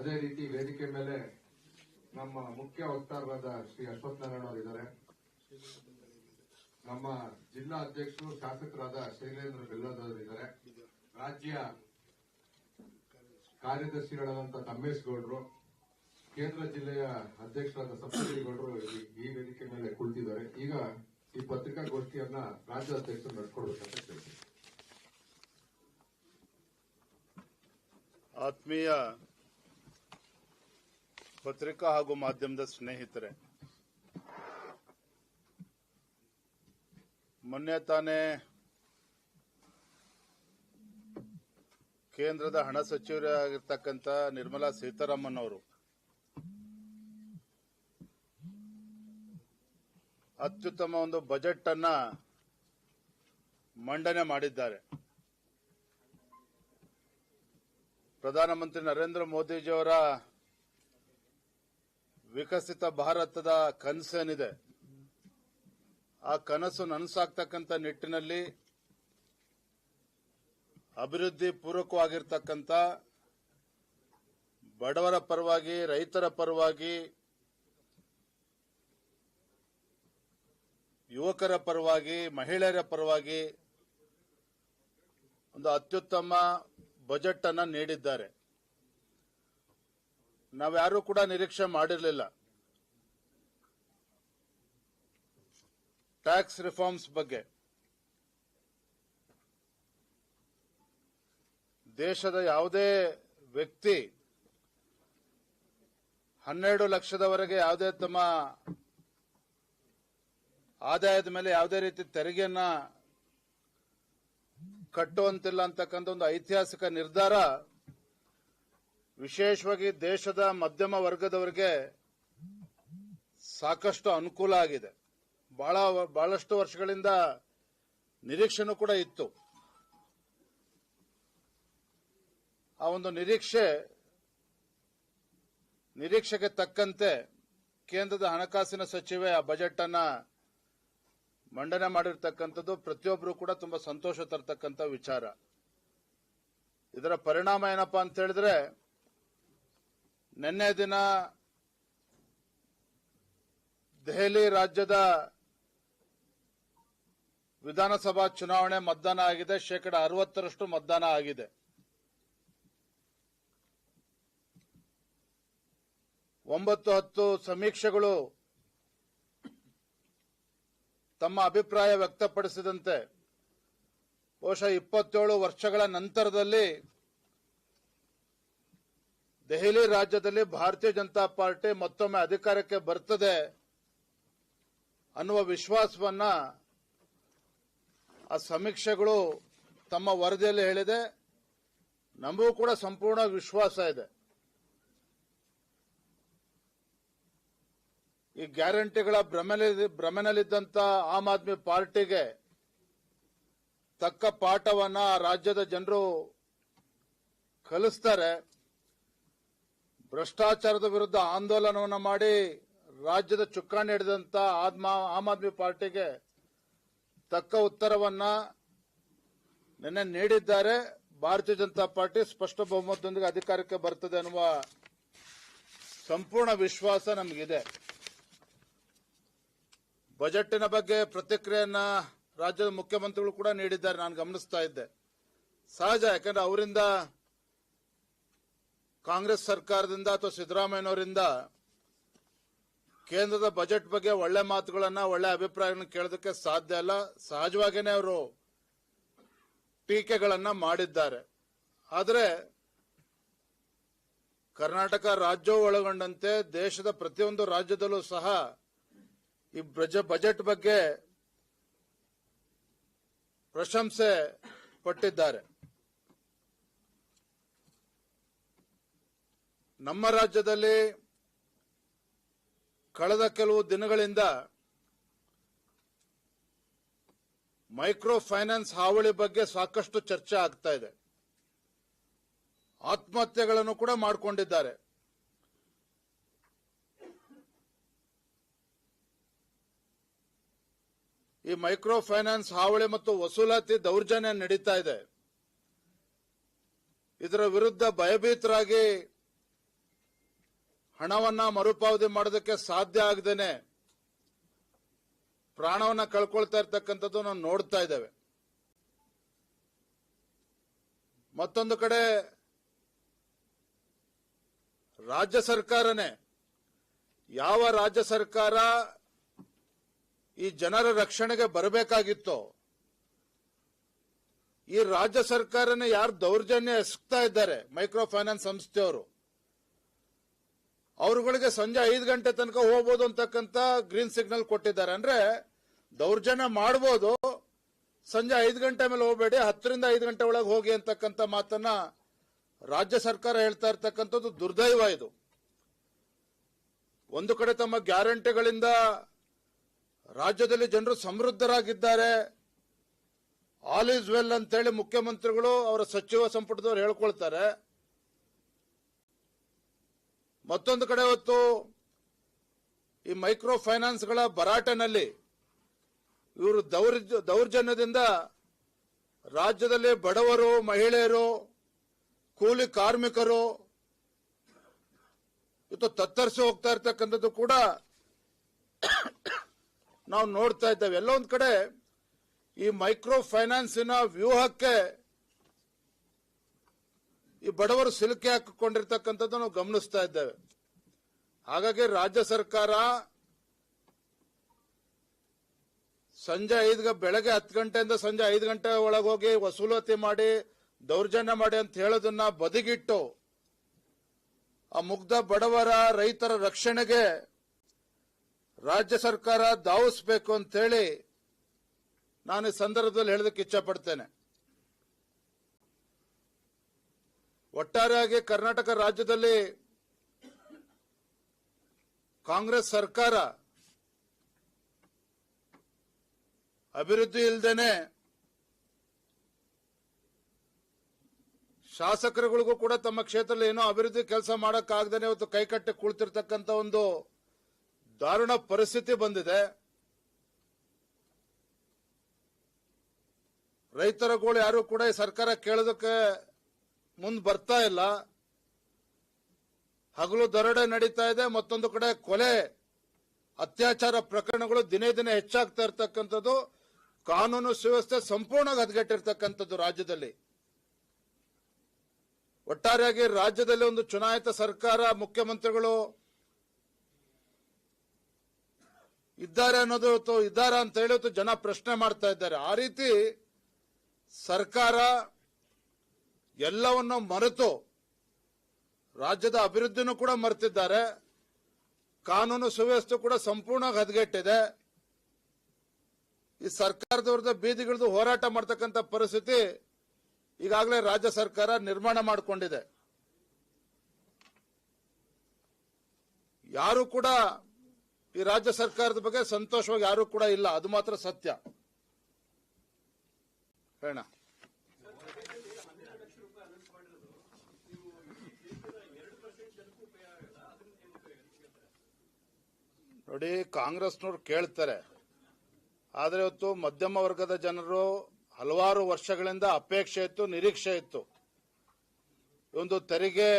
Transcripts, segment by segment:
ಅದೇ ರೀತಿ ವೇದಿಕೆ ಮೇಲೆ ನಮ್ಮ ಮುಖ್ಯ ವಕ್ತಾರರಾದ ಶ್ರೀ ಅಶ್ವಥ್ ನಾರಾಯಣ ಅವರಿದ್ದಾರೆ. ನಮ್ಮ ಜಿಲ್ಲಾ ಅಧ್ಯಕ್ಷರು, ಶಾಸಕರಾದ ಶೈಲೇಂದ್ರ ಬೆಲ್ಲದವರಿದ್ದಾರೆ ರಾಜ್ಯ ಕಾರ್ಯದರ್ಶಿಗಳಾದಂಥ ತಮ್ಮೇಶ್ಗೌಡರು ಕೇಂದ್ರ ಜಿಲ್ಲೆಯ ಅಧ್ಯಕ್ಷರಾದ ಈ- ಈ ವೇದಿಕೆ ಮೇಲೆ ಕುಳಿತಿದ್ದಾರೆ. ಈಗ ಈ ಪತ್ರಿಕಾಗೋಷ್ಠಿಯನ್ನ ರಾಜ್ಯ ಅಧ್ಯಕ್ಷರು ನಡ್ಕೊಡ್ಬೇಕಂತ ಕೇಳ್ತೀನಿ ಆತ್ಮೀಯ ಪತ್ರಿಕಾ ಹಾಗೂ ಮಾಧ್ಯಮದ ಸ್ನೇಹಿತರೆ. ಮೊನ್ನೆ ತಾನೇ ಕೇಂದ್ರದ ಹಣ ಸಚಿವರಾಗಿರ್ತಕ್ಕಂಥ ನಿರ್ಮಲಾ ಸೀತಾರಾಮನ್ ಅವರು ಅತ್ಯುತ್ತಮ ಒಂದು ಬಜೆಟ್ ಅನ್ನ ಮಂಡನೆ ಮಾಡಿದ್ದಾರೆ. ಪ್ರಧಾನಮಂತ್ರಿ ನರೇಂದ್ರ ಮೋದಿಜಿಯವರ ವಿಕಸಿತ ಭಾರತದ ಕನಸೇನಿದೆ? ಆ ಕನಸು ನನಸಾಗ್ತಕ್ಕಂಥ ನಿಟ್ಟಿನಲ್ಲಿ ಅಭಿವೃದ್ಧಿ ಪೂರ್ವಕವಾಗಿರ್ತಕ್ಕಂಥ ಬಡವರ ಪರವಾಗಿ, ರೈತರ ಪರವಾಗಿ, ಯುವಕರ ಪರವಾಗಿ, ಮಹಿಳೆಯರ ಪರವಾಗಿ ಒಂದು ಅತ್ಯುತ್ತಮ ಬಜೆಟ್ ಅನ್ನ ನೀಡಿದ್ದಾರೆ. ನಾವ್ಯಾರೂ ಕೂಡ ನಿರೀಕ್ಷೆ ಮಾಡಿರಲಿಲ್ಲ. ಟ್ಯಾಕ್ಸ್ ರಿಫಾರ್ಮ್ಸ್ ಬಗ್ಗೆ. ದೇಶದ ಯಾವುದೇ ವ್ಯಕ್ತಿ ಹನ್ನೆರಡು ಲಕ್ಷದವರೆಗೆ ಯಾವುದೇ ತಮ್ಮ ಆದಾಯದ ಮೇಲೆ ಯಾವುದೇ ರೀತಿ ತೆರಿಗೆಯನ್ನ ಕಟ್ಟುವಂತಿಲ್ಲ ಅಂತಕ್ಕಂಥ ಒಂದು ಐತಿಹಾಸಿಕ ನಿರ್ಧಾರ ವಿಶೇಷವಾಗಿ ದೇಶದ ಮಧ್ಯಮ ವರ್ಗದವರಿಗೆ ಸಾಕಷ್ಟು ಅನುಕೂಲ ಆಗಿದೆ. ಬಹಳ ಬಹಳಷ್ಟು ವರ್ಷಗಳಿಂದ ನಿರೀಕ್ಷೆನೂ ಕೂಡ ಇತ್ತು. ಆ ಒಂದು ನಿರೀಕ್ಷೆ, ನಿರೀಕ್ಷೆಗೆ ತಕ್ಕಂತೆ ಕೇಂದ್ರದ ಹಣಕಾಸಿನ ಸಚಿವೆ ಆ ಬಜೆಟ್ ಅನ್ನ ಮಂಡನೆ ಮಾಡಿರ್ತಕ್ಕಂಥದ್ದು ಪ್ರತಿಯೊಬ್ಬರು ಕೂಡ ತುಂಬಾ ಸಂತೋಷ ತರತಕ್ಕಂಥ ವಿಚಾರ. ಇದರ ಪರಿಣಾಮ ಏನಪ್ಪಾ ಅಂತ ಹೇಳಿದ್ರೆ ನಿನ್ನೆ ದಿನ ದೆಹಲಿ ರಾಜ್ಯದ ವಿಧಾನಸಭಾ ಚುನಾವಣೆ ಮತದಾನ ಆಗಿದೆ. ಶೇಕಡ ಅರವತ್ತರಷ್ಟು ಮತದಾನ ಆಗಿದೆ. ಒಂಬತ್ತು ಹತ್ತು ಸಮೀಕ್ಷೆಗಳು ತಮ್ಮ ಅಭಿಪ್ರಾಯ ವ್ಯಕ್ತಪಡಿಸಿದಂತೆ ಬಹುಶಃ ಇಪ್ಪತ್ತೇಳು ವರ್ಷಗಳ ನಂತರದಲ್ಲಿ ದೆಹಲಿ ರಾಜ್ಯದಲ್ಲಿ ಭಾರತೀಯ ಜನತಾ ಪಾರ್ಟಿ ಮತ್ತೊಮ್ಮೆ ಅಧಿಕಾರಕ್ಕೆ ಬರ್ತದೆ ಅನ್ನುವ ವಿಶ್ವಾಸವನ್ನ ಆ ಸಮೀಕ್ಷೆಗಳು ತಮ್ಮ ವರದಿಯಲ್ಲಿ ಹೇಳಿದೆ. ನಮಗೂ ಕೂಡ ಸಂಪೂರ್ಣ ವಿಶ್ವಾಸ ಇದೆ. ಈ ಗ್ಯಾರಂಟಿಗಳ ಭ್ರಮೆನಲ್ಲಿ ಭ್ರಮೆನಲ್ಲಿದ್ದಂತ ಆಮ್ ಆದ್ಮಿ ಪಾರ್ಟಿಗೆ ತಕ್ಕ ಪಾಠವನ್ನ ರಾಜ್ಯದ ಜನರು ಕಲಿಸ್ತಾರೆ. ಭ್ರಷ್ಟಾಚಾರದ ವಿರುದ್ಧ ಆಂದೋಲನವನ್ನು ಮಾಡಿ ರಾಜ್ಯದ ಚುಕ್ಕಾಣಿ ಹಿಡಿದಂತ ಆಮ್ ಆದ್ಮಿ ಪಾರ್ಟಿಗೆ ತಕ್ಕ ಉತ್ತರವನ್ನ ನಿನ್ನೆ ನೀಡಿದ್ದಾರೆ. ಭಾರತೀಯ ಜನತಾ ಪಾರ್ಟಿ ಸ್ಪಷ್ಟ ಬಹುಮತದೊಂದಿಗೆ ಅಧಿಕಾರಕ್ಕೆ ಬರ್ತದೆ ಅನ್ನುವ ಸಂಪೂರ್ಣ ವಿಶ್ವಾಸ ನಮಗಿದೆ. ಬಜೆಟ್ನ ಬಗ್ಗೆ ಪ್ರತಿಕ್ರಿಯೆಯನ್ನ ರಾಜ್ಯದ ಮುಖ್ಯಮಂತ್ರಿಗಳು ಕೂಡ ನೀಡಿದ್ದಾರೆ. ನಾನು ಗಮನಿಸ್ತಾ ಇದ್ದೆ. ಸಹಜ, ಯಾಕಂದ್ರೆ ಅವರಿಂದ ಕಾಂಗ್ರೆಸ್ ಸರ್ಕಾರದಿಂದ ಅಥವಾ ಸಿದ್ದರಾಮಯ್ಯನವರಿಂದ ಕೇಂದ್ರದ ಬಜೆಟ್ ಬಗ್ಗೆ ಒಳ್ಳೆ ಮಾತುಗಳನ್ನ, ಒಳ್ಳೆ ಅಭಿಪ್ರಾಯಗಳನ್ನ ಕೇಳೋದಕ್ಕೆ ಸಾಧ್ಯ ಇಲ್ಲ ಸಹಜವಾಗಿಯೇ ಅವರು ಟೀಕೆಗಳನ್ನ ಮಾಡಿದ್ದಾರೆ. ಆದರೆ ಕರ್ನಾಟಕ ರಾಜ್ಯವು ಒಳಗೊಂಡಂತೆ ದೇಶದ ಪ್ರತಿಯೊಂದು ರಾಜ್ಯದಲ್ಲೂ ಸಹ ಈ ಬ್ರಜ- ಬಜೆಟ್ ಬಗ್ಗೆ ಪ್ರಶಂಸೆ ಪಟ್ಟಿದ್ದಾರೆ. ನಮ್ಮ ರಾಜ್ಯದಲ್ಲಿ ಕಳೆದ ಕೆಲವು ದಿನಗಳಿಂದ ಮೈಕ್ರೋ ಫೈನಾನ್ಸ್ ಹಾವಳಿ ಬಗ್ಗೆ ಸಾಕಷ್ಟು ಚರ್ಚೆ ಆಗ್ತಾ ಇದೆ. ಆತ್ಮಹತ್ಯೆಗಳನ್ನು ಕೂಡ ಮಾಡಿಕೊಂಡಿದ್ದಾರೆ. ಈ ಮೈಕ್ರೋ ಫೈನಾನ್ಸ್ ಹಾವಳಿ ಮತ್ತು ವಸೂಲಾತಿ ದೌರ್ಜನ್ಯ ನಡೀತಾ ಇದೆ. ಇದರ ವಿರುದ್ಧ ಭಯಭೀತರಾಗಿ ಹಣವನ್ನ ಮರುಪಾವತಿ ಮಾಡೋದಕ್ಕೆ ಸಾಧ್ಯ ಆಗದೇನೆ ಪ್ರಾಣವನ್ನ ಕಳ್ಕೊಳ್ತಾ ಇರ್ತಕ್ಕಂಥದ್ದು ನಾವು ನೋಡ್ತಾ ಇದ್ದೇವೆ. ಮತ್ತೊಂದು ಕಡೆ ರಾಜ್ಯ ಸರ್ಕಾರನೇ, ಯಾವ ರಾಜ್ಯ ಸರ್ಕಾರ ಈ ಜನರ ರಕ್ಷಣೆಗೆ ಬರಬೇಕಾಗಿತ್ತೋ, ಈ ರಾಜ್ಯ ಸರ್ಕಾರನೇ ಯಾರು ದೌರ್ಜನ್ಯ ಎಸಗ್ತಾ ಇದ್ದಾರೆ ಮೈಕ್ರೋ ಫೈನಾನ್ಸ್ ಸಂಸ್ಥೆಯವರು? ಅವರುಗಳಿಗೆ ಸಂಜೆ ಐದು ಗಂಟೆ ತನಕ ಹೋಗ್ಬೋದು ಅಂತಕ್ಕಂತ ಗ್ರೀನ್ ಸಿಗ್ನಲ್ ಕೊಟ್ಟಿದ್ದಾರೆ. ಅಂದ್ರೆ ದೌರ್ಜನ್ಯ ಮಾಡಬಹುದು ಸಂಜೆ ಐದು ಗಂಟೆ ಮೇಲೆ ಹೋಗಬೇಡಿ, ಹತ್ತರಿಂದ ಐದು ಗಂಟೆ ಒಳಗೆ ಹೋಗಿ ಅಂತಕ್ಕಂಥ ಮಾತನ್ನ ರಾಜ್ಯ ಸರ್ಕಾರ ಹೇಳ್ತಾ ಇರ್ತಕ್ಕಂಥದ್ದು ದುರ್ದೈವ ಇದು. ಒಂದು ಕಡೆ ತಮ್ಮ ಗ್ಯಾರಂಟಿಗಳಿಂದ ರಾಜ್ಯದಲ್ಲಿ ಜನರು ಸಮೃದ್ಧರಾಗಿದ್ದಾರೆ. ಆಲ್ ಈಸ್ ವೆಲ್ ಅಂತೇಳಿ ಮುಖ್ಯಮಂತ್ರಿಗಳು ಅವರ ಸಚಿವ ಸಂಪುಟದವರು ಹೇಳ್ಕೊಳ್ತಾರೆ. ಮತ್ತೊಂದು ಕಡೆ ಹೊತ್ತು ಈ ಮೈಕ್ರೋ ಫೈನಾನ್ಸ್ಗಳ ಬರಾಟನಲ್ಲಿ ಇವರು ದೌರ್ಜ, ದೌರ್ಜನ್ಯದಿಂದ ರಾಜ್ಯದಲ್ಲಿ ಬಡವರು, ಮಹಿಳೆಯರು, ಕೂಲಿ ಕಾರ್ಮಿಕರು ಇವತ್ತು ತತ್ತರಿಸಿ ಹೋಗ್ತಾ ಇರ್ತಕ್ಕಂಥದ್ದು ಕೂಡ ನಾವು ನೋಡ್ತಾ ಇದ್ದೇವೆ. ಎಲ್ಲೊಂದು ಕಡೆ ಈ ಮೈಕ್ರೋ ಫೈನಾನ್ಸಿನ ವ್ಯೂಹಕ್ಕೆ ಈ ಬಡವರು ಸಿಲುಕಿ ಹಾಕಿಕೊಂಡಿರ್ತಕ್ಕಂಥದ್ದು ನಾವು ಗಮನಿಸ್ತಾ ಇದ್ದೇವೆ. ಹಾಗಾಗಿ ರಾಜ್ಯ ಸರ್ಕಾರ ಸಂಜೆ ಐದು ಬೆಳಗ್ಗೆ ಹತ್ತು ಗಂಟೆಯಿಂದ ಸಂಜೆ ಐದು ಗಂಟೆ ಒಳಗೆ ಹೋಗಿ ವಸೂಲಾತಿ ಮಾಡಿ, ದೌರ್ಜನ್ಯ ಮಾಡಿ ಅಂತ ಹೇಳೋದನ್ನ ಬದಿಗಿಟ್ಟು ಆ ಮುಗ್ಧ ಬಡವರ ರೈತರ ರಕ್ಷಣೆಗೆ ರಾಜ್ಯ ಸರ್ಕಾರ ಧಾವಿಸ್ಬೇಕು ಅಂತ ಹೇಳಿ ನಾನು ಈ ಸಂದರ್ಭದಲ್ಲಿ ಹೇಳೋದಕ್ಕೆ ಇಚ್ಛಪಡ್ತೇನೆ ಒಟ್ಟಾರೆಯಾಗಿ ಕರ್ನಾಟಕ ರಾಜ್ಯದಲ್ಲಿ ಕಾಂಗ್ರೆಸ್ ಸರ್ಕಾರ ಅಭಿವೃದ್ಧಿ ಇಲ್ಲದೇನೆ ಶಾಸಕರುಗಳಿಗೂ ಕೂಡ ತಮ್ಮ ಕ್ಷೇತ್ರದಲ್ಲಿ ಏನೋ ಅಭಿವೃದ್ಧಿ ಕೆಲಸ ಮಾಡೋಕ್ಕಾಗದೇ ಇವತ್ತು ಕೈಕಟ್ಟಿ ಕುಳಿತಿರ್ತಕ್ಕಂಥ ಒಂದು ದಾರುಣ ಪರಿಸ್ಥಿತಿ ಬಂದಿದೆ. ರೈತರುಗಳು ಯಾರು ಕೂಡ ಈ ಸರ್ಕಾರ ಕೇಳೋದಕ್ಕೆ ಮುಂದೆ ಬರ್ತಾ ಇಲ್ಲ. ಹಗಲು ದರೋಡೆ ನಡೀತಾ ಇದೆ, ಮತ್ತೊಂದು ಕಡೆ ಕೊಲೆ, ಅತ್ಯಾಚಾರ ಪ್ರಕರಣಗಳು ದಿನೇ ದಿನೇ ಹೆಚ್ಚಾಗ್ತಾ ಇರ್ತಕ್ಕಂಥದ್ದು. ಕಾನೂನು ಸುವ್ಯವಸ್ಥೆ ಸಂಪೂರ್ಣವಾಗಿ ಹದಗೆಟ್ಟಿರ್ತಕ್ಕಂಥದ್ದು ರಾಜ್ಯದಲ್ಲಿ. ಒಟ್ಟಾರೆಯಾಗಿ ರಾಜ್ಯದಲ್ಲಿ ಒಂದು ಚುನಾಯಿತ ಸರ್ಕಾರ, ಮುಖ್ಯಮಂತ್ರಿಗಳು ಇದ್ದಾರೆ ಅನ್ನೋದು ಇದ್ದಾರೆ ಅಂತ ಹೇಳಿ ಜನ ಪ್ರಶ್ನೆ ಮಾಡ್ತಾ ಇದ್ದಾರೆ. ಆ ರೀತಿ ಸರ್ಕಾರ ಎಲ್ಲವನ್ನು ಮರೆತು ರಾಜ್ಯದ ಅಭಿವೃದ್ಧಿನೂ ಕೂಡ ಮರೆತಿದ್ದಾರೆ. ಕಾನೂನು ಸುವ್ಯವಸ್ಥೆ ಕೂಡ ಸಂಪೂರ್ಣ ಹದಗೆಟ್ಟಿದೆ. ಈ ಸರ್ಕಾರದ ವಿರುದ್ಧ ಬೀದಿಗಿಳಿದು ಹೋರಾಟ ಮಾಡ್ತಕ್ಕಂಥ ಪರಿಸ್ಥಿತಿ ಈಗಾಗಲೇ ರಾಜ್ಯ ಸರ್ಕಾರ ನಿರ್ಮಾಣ ಮಾಡಿಕೊಂಡಿದೆ. ಯಾರು ಕೂಡ ಈ ರಾಜ್ಯ ಸರ್ಕಾರದ ಬಗ್ಗೆ ಸಂತೋಷವಾಗಿ ಯಾರು ಕೂಡ ಇಲ್ಲ. ಅದು ಮಾತ್ರ ಸತ್ಯ. ಹೇಳ ನೋಡಿ, ಕಾಂಗ್ರೆಸ್ನವ್ರು ಕೇಳ್ತಾರೆ. ಆದರೆ ಇವತ್ತು ಮಧ್ಯಮ ವರ್ಗದ ಜನರು ಹಲವಾರು ವರ್ಷಗಳಿಂದ ಅಪೇಕ್ಷೆ ಇತ್ತು, ನಿರೀಕ್ಷೆ ಇತ್ತು. ಒಂದು ತೆರಿಗೆ